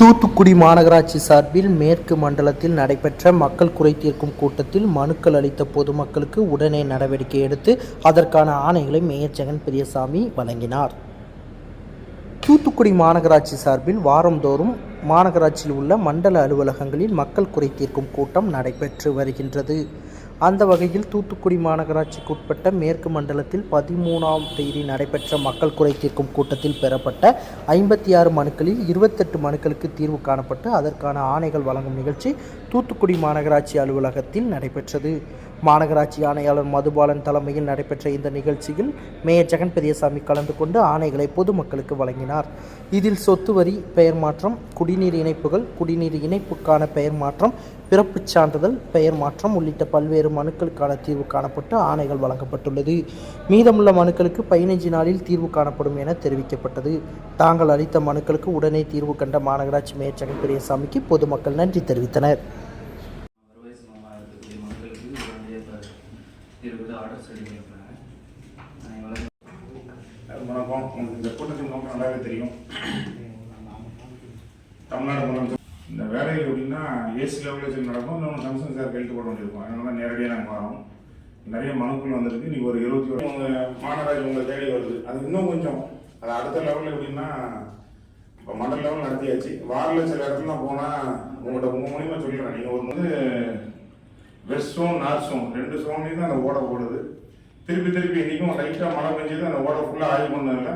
தூத்துக்குடி மாநகராட்சி சார்பில் மேற்கு மண்டலத்தில் நடைபெற்ற மக்கள் குறை தீர்க்கும் கூட்டத்தில் மனுக்கள் அளித்த பொதுமக்களுக்கு உடனே நடவடிக்கை எடுத்து அதற்கான ஆணைகளை மேயர் ஜெகன் பெரியசாமி வழங்கினார். தூத்துக்குடி மாநகராட்சி சார்பில் வாரந்தோறும் மாநகராட்சியில் உள்ள மண்டல அலுவலகங்களில் மக்கள் குறை தீர்க்கும் கூட்டம் நடைபெற்று வருகின்றது. அந்த வகையில் தூத்துக்குடி மாநகராட்சிக்கு உட்பட்ட மேற்கு மண்டலத்தில் பதிமூணாம் தேதி நடைபெற்ற மக்கள் குறை தீர்க்கும் கூட்டத்தில் பெறப்பட்ட ஐம்பத்தி ஆறு மனுக்களில் இருபத்தெட்டு மனுக்களுக்கு தீர்வு காணப்பட்டு அதற்கான ஆணைகள் வழங்கும் நிகழ்ச்சி தூத்துக்குடி மாநகராட்சி அலுவலகத்தில் நடைபெற்றது. மாநகராட்சி ஆணையாளர் மதுபாலன் தலைமையில் நடைபெற்ற இந்த நிகழ்ச்சியில் மேயர் ஜெகன் பெரியசாமி கலந்து கொண்டு ஆணைகளை பொதுமக்களுக்கு வழங்கினார். இதில் சொத்து வரி பெயர் மாற்றம் குடிநீர் இணைப்புகள் குடிநீர் இணைப்புக்கான பெயர் மாற்றம் பிறப்புச் சான்றிதழ் பெயர் மாற்றம் உள்ளிட்ட பல்வேறு மனுக்களுக்கான தீர்வு காணப்பட்டு ஆணைகள் வழங்கப்பட்டுள்ளது. மீதமுள்ள மனுக்களுக்கு பதினைஞ்சு நாளில் தீர்வு காணப்படும் என தெரிவிக்கப்பட்டது. தாங்கள் அளித்த மனுக்களுக்கு உடனே தீர்வு கண்ட மாநகராட்சி மேயர் ஜெகன் பெரியசாமிக்கு பொதுமக்கள் நன்றி தெரிவித்தனர். இருபது ஆர்டர் ரெடி வணக்கம். உங்களுக்கு இந்த கூட்டத்தின் நோக்கம் நல்லாவே தெரியும். தமிழ்நாடு முதலமைச்சர். இந்த வேலைகள் எப்படின்னா ஏசி லெவலில் நடக்கும் இன்னும் கமிஷன் சார் கையெழுத்து போட வேண்டியிருக்கும். அதனால நேரடியாக நாங்கள் வரோம். நிறைய மனுக்கள் வந்திருக்கு. இன்னைக்கு ஒரு இருபத்தி ஒரு உங்கள் மாநகராட்சி உங்களை தேடி வருது. அது இன்னும் கொஞ்சம் அது அடுத்த லெவலில் எப்படின்னா இப்போ மண்டல் லெவல் நடத்தியாச்சு. வாரில் சில இடத்துலாம் போனால் உங்கள்கிட்ட உங்கள் மூலியமாக சொல்லிடுறேன் நீங்கள் ஒரு வந்து வெஸ்ட் சோன் நார்த் சோன் ரெண்டு சோன்லேயும் தான் அந்த ஓடை போடுது திருப்பி திருப்பி இன்றைக்கும் லைட்டாக மழை பெஞ்சது அந்த ஓடை ஃபுல்லாக ஆய்வு பண்ணதில்ல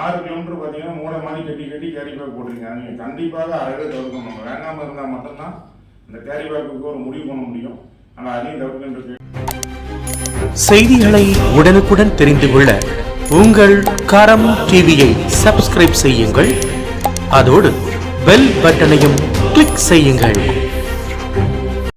ஆறு கிலோமீட்டர் பார்த்தீங்கன்னா மூணை மாதிரி கட்டி கட்டி கேரி பேக் போட்டிருக்கீங்க. நீங்கள் கண்டிப்பாக அழகாக தவிர்க்கணும் வேண்டாமல் இருந்தால் மட்டும்தான் இந்த கேரி பேக்குக்கு ஒரு முடிவு பண்ண முடியும். ஆனால் அதையும் தவிர்க்கின்றது செய்திகளை உடனுக்குடன் தெரிந்து கொள்ள உங்கள் கரம் டிவியை சப்ஸ்கிரைப் செய்யுங்கள். அதோடு பெல் பட்டனையும் கிளிக் செய்யுங்கள்.